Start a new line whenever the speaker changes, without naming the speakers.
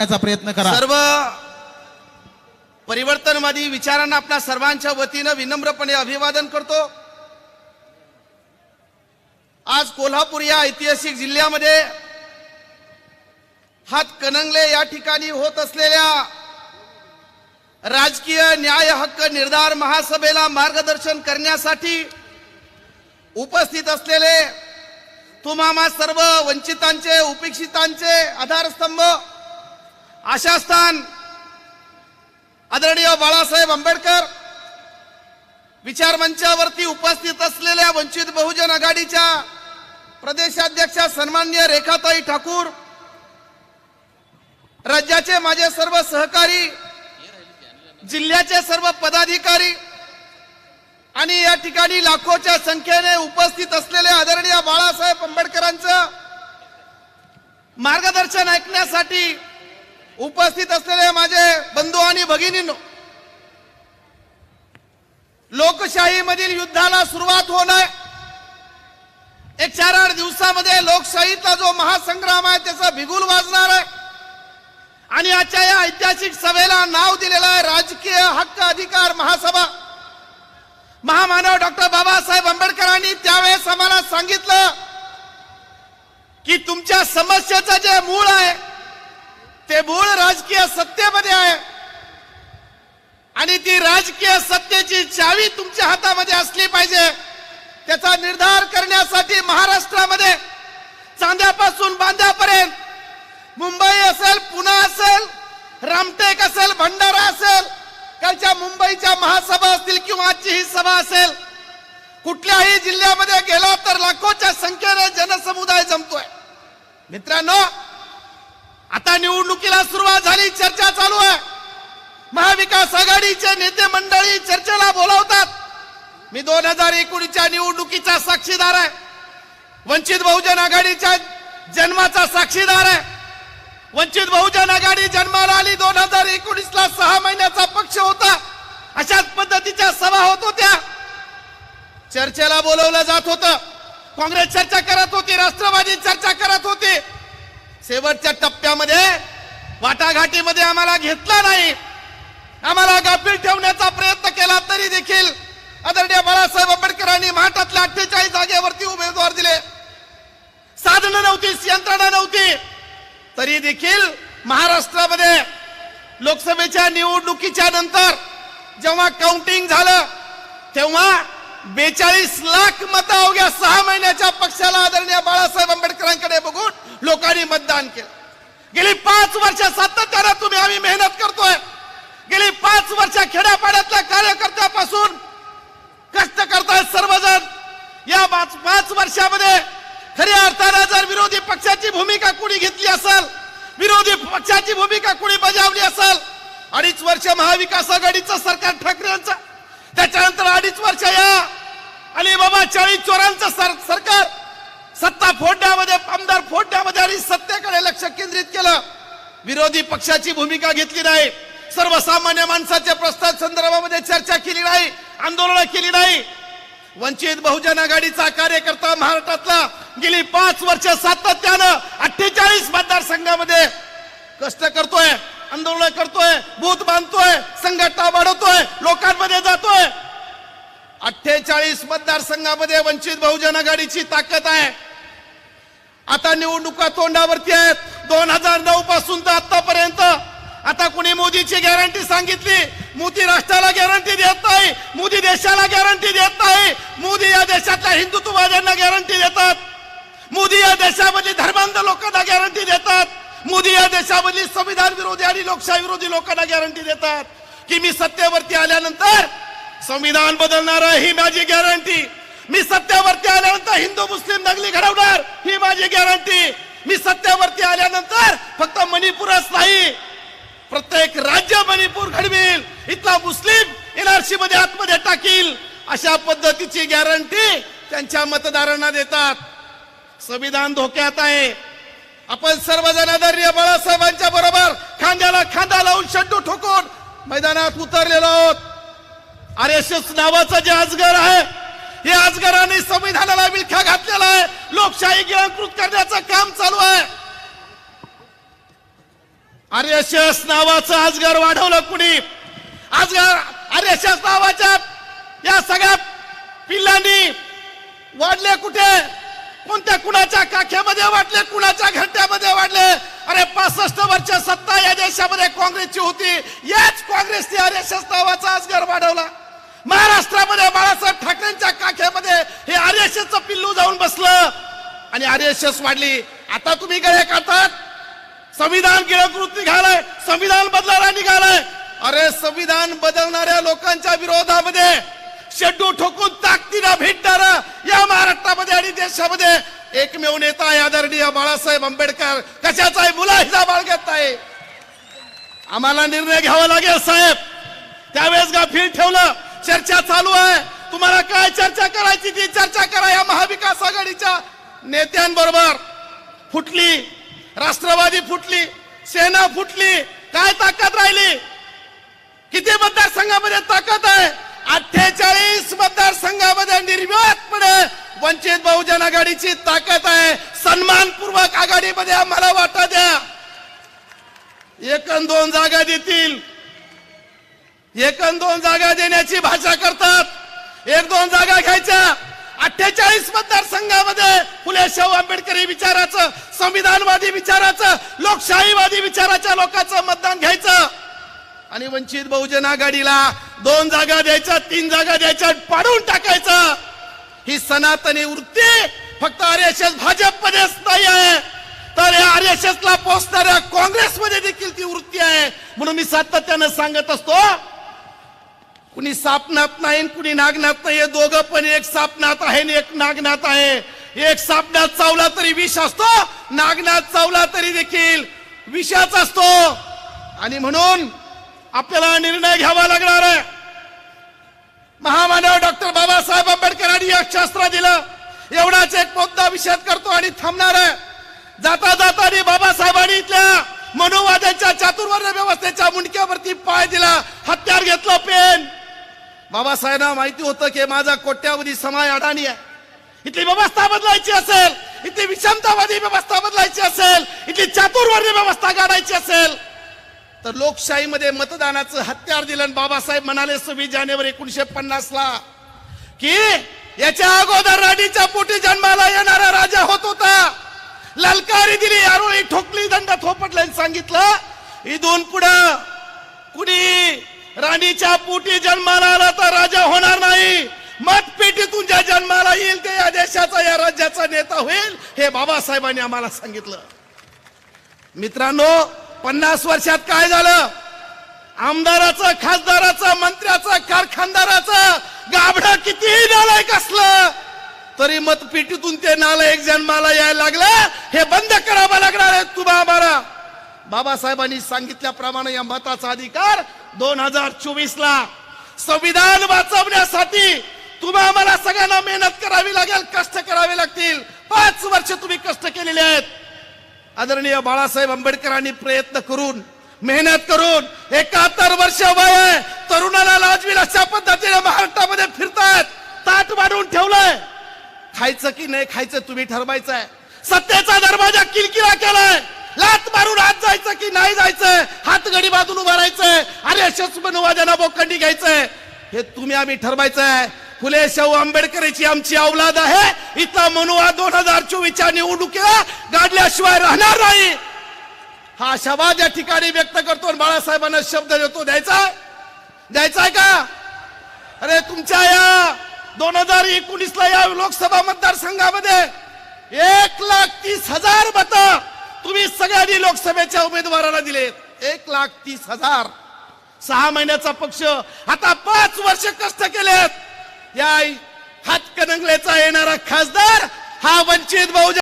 करण्याचा प्रयत्न करा.
सर्व परिवर्तनवादी विचारांना आपल्या सर्वांच्या वतीनं विनम्रपणे अभिवादन करतो. आज कोल्हापूर या ऐतिहासिक जिल्ह्यामध्ये हातकणंगले या ठिकाणी होत असलेल्या राजकीय न्याय हक्क निर्धार महासभेला मार्गदर्शन करण्यासाठी उपस्थित असलेले तुम्हा सर्व वंचितांचे उपेक्षितांचे आधारस्तंभ आशास्थान आदरणीय बाळासाहेब आंबेडकर विचार मंचावरती उपस्थित असलेल्या वंचित बहुजन आघाडीच्या प्रदेशाध्यक्षा सन्मान्य रेखाताई ठाकूर राज्याचे माझे सर्व सहकारी जिल्ह्याचे सर्व पदाधिकारी आणि या ठिकाणी लाखोच्या संख्येने उपस्थित असलेले आदरणीय बाळासाहेब आंबेडकरांचं मार्गदर्शन ऐकण्यासाठी उपस्थित असलेले माझे बंधू आणि भगिनींनो लोकशाहीमधील युद्धाला सुरुवात होणार. एक चार आठ दिवसामध्ये लोकशाहीचा जो महासंग्राम आहे त्याचा बिगुल वाजणार आहे. आणि आजच्या या ऐतिहासिक सभेला नाव दिलेलं आहे राजकीय हक्क अधिकार महासभा. महामानव डॉक्टर बाबासाहेब आंबेडकरांनी त्यावेळेस आम्हाला सांगितलं की तुमच्या समस्येचं जे मूळ मूळ राजकीय सत्तेमध्ये आहे. आणि ती राजकीय सत्तेची चावी तुमच्या हातामध्ये असली पाहिजे. त्याचा निर्धार करण्यासाठी महाराष्ट्रामध्ये चांद्यापासून बांद्यापर्यंत मुंबई असेल पुणे असेल रामटेक असेल भंडारा असेल कालच्या मुंबईच्या महासभा असतील किंवा आजची ही सभा असेल कुठल्याही जिल्ह्यामध्ये गेला तर लाखोच्या संख्येने जनसमुदाय जमतोय. मित्रांनो आता निवडणुकीला सुरुवात झाली चर्चा चालू आहे. महाविकास आघाडीचे नेते मंडळी चर्चेला बोलावतात. मी दोन हजार एकोणीसच्या निवडणुकीचा साक्षीदार आहे. वंचित बहुजन आघाडीच्या जन्माचा साक्षीदार आहे. वंचित बहुजन आघाडी जन्माला आली दोन हजार एकोणीस ला सहा महिन्याचा पक्ष होता. अशाच पद्धतीच्या सभा होत होत्या. चर्चेला बोलवलं जात होतं. काँग्रेस चर्चा करत होती राष्ट्रवादी चर्चा करत होती. शेवटच्या टप्प्यामध्ये वाटाघाटीमध्ये आम्हाला घेतला नाही. आम्हाला गाफील ठेवण्याचा प्रयत्न केला तरी देखील आदरणीय बाळासाहेब आंबेडकरांनी महाटातल्या अठ्ठेचाळीस जागेवरती उमेदवार दिले. साधनं नव्हती यंत्रणा नव्हती. तरी देखील महाराष्ट्रामध्ये लोकसभेच्या निवडणुकीच्या नंतर जेव्हा काउंटिंग झालं तेव्हा बेचाळीस लाख मत अवघ्या सहा महिन्याच्या पक्षाला आदरणीय बाळासाहेब आंबेडकरांकडे बघून लोकांनी केला. गेली पाच वर्ष सातत्यानं तुम्ही आम्ही मेहनत करतोय. गेली पाच वर्ष खेड्यापाड्यातल्या कार्यकर्त्यापासून कष्ट करतायत सर्वजण. या पाच वर्षामध्ये खऱ्या अर्थानं जर विरोधी पक्षाची भूमिका कुणी घेतली असेल विरोधी पक्षाची भूमिका कुणी बजावली असेल अडीच वर्ष महाविकास आघाडीचं सरकार ठाकरेंचं त्याच्यानंतर अडीच वर्ष या अलिबाबा चाळीस चोरांचं सर, सरकार सत्ता फोडण्यामध्ये आमदार फोडण्यामध्ये आणि सत्तेकडे लक्ष केंद्रित केलं. विरोधी पक्षाची भूमिका घेतली नाही. सर्वसामान्य माणसाच्या प्रस्ताव संदर्भामध्ये चर्चा केली नाही आंदोलन केली नाही. वंचित बहुजन आघाडीचा कार्यकर्ता महाराष्ट्रातला गेली पाच वर्ष सातत्यानं अठ्ठेचाळीस मतदारसंघामध्ये कष्ट करतोय आंदोलन करतोय बूथ बांधतोय संघटना वाढवतोय लोकांमध्ये जातोय. अठ्ठेचाळीस मतदारसंघामध्ये वंचित बहुजन आघाडीची ताकद आहे. आता निवडणुका तोंडावरती आहेत. दोन हजार नऊ पासून तर आतापर्यंत. आता कुणी मोदीची गॅरंटी सांगितली? मोदी राष्ट्राला गॅरंटी देत नाही. मोदी देशाला गॅरंटी देत नाही. मोदी या देशातल्या हिंदुत्ववाद्यांना गॅरंटी देतात. मोदी या देशामधली धर्मांध लोकांना गॅरंटी देतात. मोदी या देशामधली संविधान विरोधी आणि लोकशाही विरोधी लोकांना गॅरंटी देतात. की मी सत्तेवरती आल्यानंतर संविधान बदलणार आहे ही माझी गॅरंटी मी सत्तेवरती आल्यानंतर हिंदू मुस्लिम दंगली घडवणार माझी गॅरंटी मी सत्तेवरती आल्यानंतर फक्त मणिपूरच नाही प्रत्येक राज्य मणिपूर घडवेल. इथला मुस्लिम एनआरसी मध्ये आतमध्ये टाकील. अशा पद्धतीची गॅरंटी त्यांच्या मतदारांना देतात. संविधान धोक्यात आहे. आपण सर्वजण आदरणीय बाळासाहेबांच्या बरोबर खांद्याला खांदा लावून शड्डू ठोकून मैदानात उतरलेलो आहोत. आर एस एस नावाचं जे अजगर आहे हे अजगराने संविधानाला विळखा घातलेला आहे. लोकशाही गिळंकृत करण्याचं काम चालू आहे. आर्यशस नावाचं आजगर वाढवलं कुणी? आजगर आर्यशस नावाच्या या सगळ्या पिल्लांनी वाढले कुठे? कोणत्या कुणाच्या काख्यामध्ये वाढले कुणाच्या घंट्यामध्ये वाढले? अरे पासष्ट वर्ष सत्ता या देशामध्ये काँग्रेसची होती. याच काँग्रेसने आर एस एस नावाचा आजगर वाढवला. महाराष्ट्रामध्ये बाळासाहेब ठाकरेंच्या काख्यामध्ये हे आर एस पिल्लू जाऊन बसलं. आणि आर एस एस वाढली. आता तुम्ही गळे काढतात. संविधान गिळकृत निघालंय. संविधान बदलायला निघालंय. अरे संविधान बदलणाऱ्या लोकांच्या विरोधामध्ये शेड्डू ठोकून ताकदीला भेटणार या महाराष्ट्रामध्ये आणि देशामध्ये एकमेव नेता आहे आदरणीय बाळासाहेब आंबेडकर. कशाचाही मुलाहिजा बाळगत आहे आम्हाला निर्णय घ्यावा लागेल साहेब. त्यावेळेस गाफील ठेवलं. चर्चा चालू आहे. तुम्हाला काय चर्चा करायची ती चर्चा करा या महाविकास आघाडीच्या नेत्यांबरोबर. फुटली. राष्ट्रवादी फुटली. सेना फुटली. काय ताकद राहिली? किती मतदारसंघामध्ये ताकद आहे? अठ्ठेचाळीस मतदारसंघामध्ये निर्विवादपणे वंचित बहुजन आघाडीची ताकद आहे. सन्मानपूर्वक आघाडीमध्ये आम्हाला वाटा द्या. एक दोन जागा देतील. एक दोन जागा देण्याची भाषा करतात. एक दोन जागा घ्यायच्या. अठ्ठेचाळीस मतदारसंघामध्ये फुले शाहू आंबेडकरी विचाराचं संविधानवादी विचाराचं लोकशाहीवादी विचाराच्या लोकांचं मतदान घ्यायचं. आणि वंचित बहुजन आघाडीला दोन जागा द्यायच्या तीन जागा द्यायच्या पाडून टाकायचं. ही सनातनी वृत्ती फक्त आर एस एस भाजपमध्येच नाही आहे. तर या आर एस एस ला पोचणाऱ्या काँग्रेसमध्ये देखील ती वृत्ती आहे. म्हणून मी सातत्यानं सांगत असतो कुणी सापनात नाही कुणी नागनाथ नाही हे दोघं पण एक सापनात आहे आणि एक नागनाथ आहे. एक सापनात चावला तरी विष असतो नागनाथ चावला तरी देखील विषाच असतो. आणि म्हणून आपल्याला निर्णय घ्यावा लागणार आहे. महामानव डॉक्टर बाबासाहेब आंबेडकरांनी एक शास्त्र दिलं. एवढाच एक मुद्दा विषद करतो आणि थांबणार आहे. जाता जाता आणि बाबासाहेबांनी इथल्या मनोवाद्यांच्या चातुर्वर्ण व्यवस्थेच्या मुंडक्यावरती पाय दिला. हत्यार घेतलं पेन. बाबासाहेबांना माहिती होतं की माझा कोट्यावधी समाज अडाणी आहे. इथली व्यवस्था बदलायची असेल इथली विषमतावादी व्यवस्था बदलायची असेल इथली चातुर्वर्णी व्यवस्था काढायची असेल तर लोकशाहीमध्ये मतदानाचं हत्यार दिलं बाबासाहेब म्हणाले सव्वीस जानेवारी एकोणीशे पन्नास ला की याच्या अगोदर राणीच्या पोटी जन्माला येणारा राजा होत होता. ललकारी दिली आरोळी ठोकली दंड थोपटल्याने सांगितलं इथून पुढं कुणी राणीच्या पोटी जन्माला आला तर राजा होणार नाही. मतपेटीतून ज्या जन्माला येईल ते या देशाचा या राज्याचा नेता होईल हे बाबासाहेबांनी आम्हाला सांगितलं. मित्रांनो पन्नास वर्षात काय झालं? आमदाराचं खासदाराचं मंत्र्याचं कारखानदाराचं गाभडं कितीही नालायक असलं तरी मतपेटीतून ते नालायक जन्माला यायला लागलं. हे बंद करावं लागणार आहे तुम्हा आम्हाला. बाबासाहेबांनी सांगितल्याप्रमाणे या मताचा अधिकार दोन हजार चोवीस ला संविधान वाचवण्यासाठी तुम्हा आम्हाला सगळ्यांना मेहनत करावी लागेल कष्ट करावे लागतील. पाच वर्ष तुम्ही कष्ट केलेले आहेत. आदरणीय बाळासाहेब आंबेडकरांनी प्रयत्न करून मेहनत करून एकाहत्तर वर्ष वय तरुणाला लाजवी अशा पद्धतीने महाराष्ट्रामध्ये फिरतायत ताट मारून ठेवलंय. खायचं की नाही खायचं तुम्ही ठरवायचं आहे सत्तेचा दरवाजा किलकिला केलाय. लात मारून आत जायचं की नाही जायचं? हात गडी बाजून उभा राहायचंय अरे शस्मनुवाद्यांना बोखंडी घ्यायचंय हे तुम्ही आम्ही ठरवायचं आहे फुले शाहू आंबेडकरची आमची अवलाद आहे. इथला मनुवा दोन हजार चोवीसच्या निवडणुकीला गाडल्याशिवाय राहणार नाही. हा आशावाद या ठिकाणी व्यक्त करतो आणि बाळासाहेबांना शब्द देतो. द्यायचा? द्यायचा आहे का? अरे तुमच्या या दोन हजार एकोणीस ला या लोकसभा मतदारसंघामध्ये एक लाख तीस हजार मत तुम्ही सगळ्यांनी लोकसभेच्या उमेदवाराला दिलेत एक लाख तीस हजार. सहा महिन्याचा पक्ष. आता पाच वर्ष कष्ट केलेत. या हातकणंगलेचा येणारा खासदार हा वंचित बहुजन